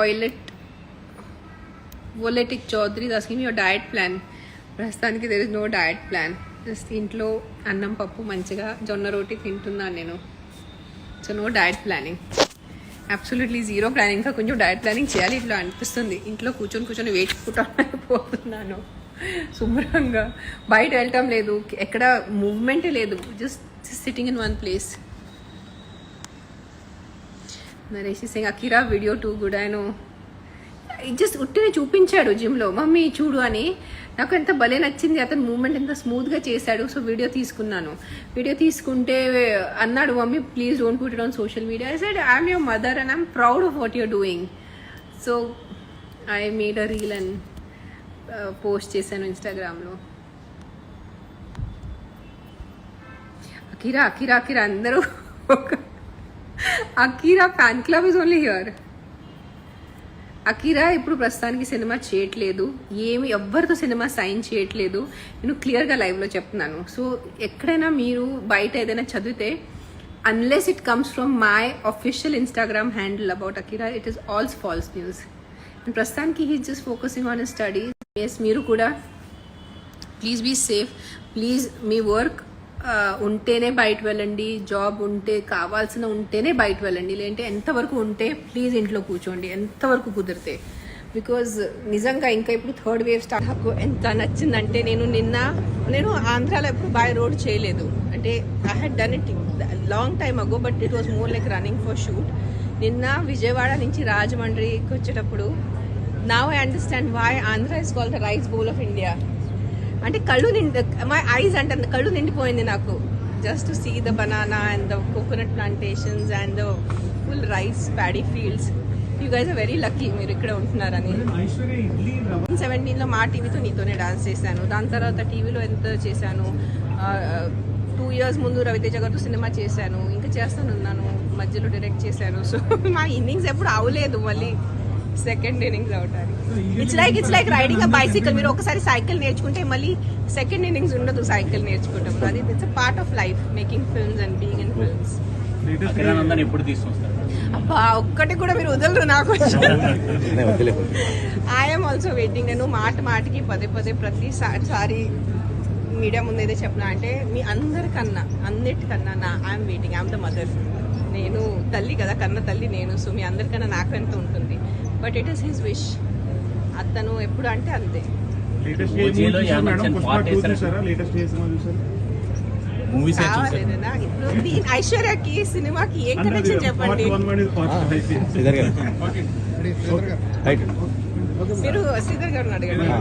Violet వోలెటిక్ చౌదరి దస్కింగ్ your diet plan ప్రస్తుతానికి there is no diet plan just ఇంట్లో అన్నం పప్పు మంచిగా జొన్న రోటి తింటున్నాను నేను. So no diet planning absolutely zero planning ఇంకా కొంచెం డయట్ ప్లానింగ్ చేయాలి ఇట్లా అనిపిస్తుంది. ఇంట్లో కూర్చొని కూర్చొని వెయిట్ పోతున్నాను శుభ్రంగా. బయట వెళ్ళటం లేదు. ఎక్కడ మూవ్మెంటే లేదు. Just sitting in one place Naresh Singh Akira video too కూడా ఆయన జస్ట్ ఉట్టిని చూపించాడు జిమ్లో మమ్మీ చూడు అని. నాకు ఎంత భలే నచ్చింది. అతను మూమెంట్ ఎంత స్మూత్గా చేశాడు. సో వీడియో తీసుకున్నాను. వీడియో తీసుకుంటే అన్నాడు mummy please don't put it on social media I said I'm your mother and I'm proud of what you're doing so I made a reel and post చేశాను ఇన్స్టాగ్రామ్లో అకిరా అకిరా అకిరా అందరూ ఒక Akira fan club is only here. Akira ఇప్పుడు ప్రస్తుతానికి cinema చేయట్లేదు. ఏమి ఎవ్వరితో cinema sign చేయట్లేదు. నేను క్లియర్గా లైవ్లో చెప్తున్నాను. సో ఎక్కడైనా మీరు బయట ఏదైనా చదివితే unless it comes from my official Instagram handle about Akira it is all false news ప్రస్తుతానికి he just focusing on studies yes మీరు కూడా ప్లీజ్ బీ సేఫ్ ప్లీజ్ మీ వర్క్ ఉంటేనే బయట వెళ్ళండి జాబ్ ఉంటే కావాల్సిన ఉంటేనే బయట వెళ్ళండి. లేదంటే ఎంతవరకు ఉంటే ప్లీజ్ ఇంట్లో కూర్చోండి ఎంతవరకు కుదిరితే. బికాజ్ నిజంగా ఇంకా ఇప్పుడు థర్డ్ వేవ్ స్టార్ట్ నాకు ఎంత నచ్చిందంటే నేను నిన్న నేను ఆంధ్రాలో ఎప్పుడు బై రోడ్ చేయలేదు. అంటే I had done it long time ago but it was more like running for shoot నిన్న విజయవాడ నుంచి రాజమండ్రికి వచ్చేటప్పుడు నా I understand why Andhra is call the rice bowl of India అంటే కళ్ళు నిండి మై ఐస్ అంటే కళ్ళు నిండిపోయింది నాకు. Just to see the banana and the coconut plantations and the full rice paddy fields you guys very lucky మీరు ఇక్కడ ఉంటున్నారని. సెవెంటీన్లో మా టీవీతో నీతోనే డాన్స్ చేశాను. దాని తర్వాత టీవీలో ఎంత చేశాను? టూ ఇయర్స్ ముందు రవితేజ గారితో సినిమా చేశాను. ఇంకా చేస్తాను ఉన్నాను మధ్యలో డైరెక్ట్ చేశాను. సో మా ఇన్నింగ్స్ ఎప్పుడు అవలేదు మళ్ళీ. సెకండ్ ఇన్నింగ్స్ అవటానికి it's like it's like riding a bicycle మీరు ఒకసారి సైకిల్ నేర్చుకుంటే మళ్ళీ సెకండ్ ఇన్నింగ్స్ ఉండదు సైకిల్ నేర్చుకుంటాం. అది it's part of life making films and being in films ఎప్పుడు తీసుకొస్తారు? అబ్బా ఒక్కటి కూడా మీరు వదలరు నాకు. ఐఎమ్ ఆల్సో వెయిటింగ్ నేను మాట మాటికి పదే పదే ప్రతిసారి మీడియా ముందు ఏదో చెప్పిన అంటే మీ అందరికన్నా అన్నిటికన్నా నా I'm waiting I'm the mother నేను తల్లి కదా కన్న తల్లి నేను. సో మీ అందరికన్నా నాకు ఎంత ఉంటుంది? But it is his wish. అతను ఎప్పుడు అంటే అంతే. ఐశ్వర్యకి సినిమాకి ఏం కనెక్షన్ చెప్పండి? శ్రీధర్ గారు. మీరు శ్రీధర్ గారిని అడగండి. ఆ.